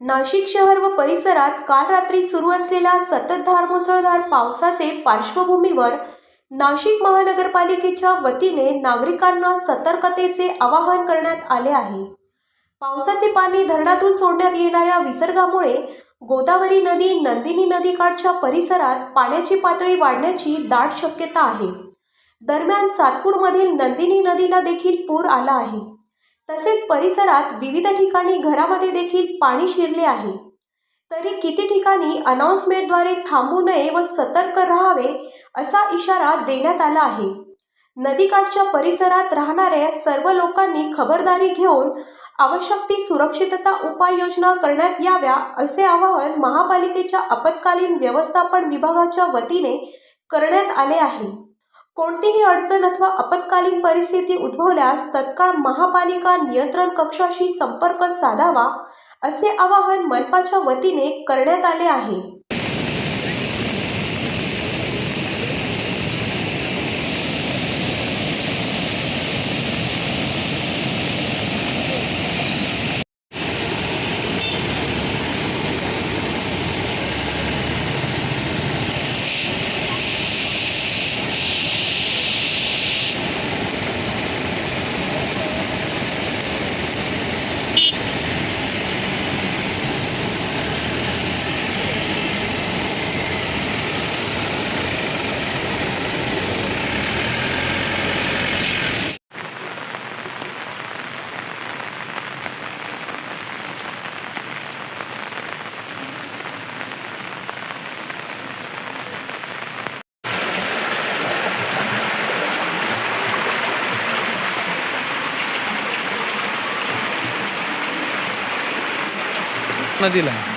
नाशिक शहर व परिसरात काल रात्री सुरू असलेल्या सततधार मुसळधार पावसाचे पार्श्वभूमीवर नाशिक महानगरपालिकेच्या वतीने नागरिकांना सतर्कतेचे आवाहन करण्यात आले आहे. पावसाचे पाणी धरणातून सोडण्यात येणाऱ्या विसर्गामुळे गोदावरी नदी नंदिनी नदीकाठच्या परिसरात पाण्याची पातळी वाढण्याची दाट शक्यता आहे. दरम्यान सातपूरमधील नंदिनी नदीला देखील पूर आला आहे. तसेच परिसरात विविध ठिकाणी घरामध्ये देखील पाणी शिरले आहे. तरी किती ठिकाणी अनाउन्समेंटद्वारे थांबू नये व सतर्क राहावे असा इशारा देण्यात आला आहे. नदीकाठच्या परिसरात राहणाऱ्या सर्व लोकांनी खबरदारी घेऊन आवश्यक ती सुरक्षितता उपाययोजना करण्यात याव्या असे आवाहन महापालिकेच्या आपत्कालीन व्यवस्थापन विभागाच्या वतीने करण्यात आले आहे. कोणतीही अडचण अथवा आपत्कालीन परिस्थिती उद्भवल्यास तत्काळ महापालिका नियंत्रण कक्षाशी संपर्क साधावा असे आवाहन मनपाच्या वतीने करण्यात आले आहे. नदीला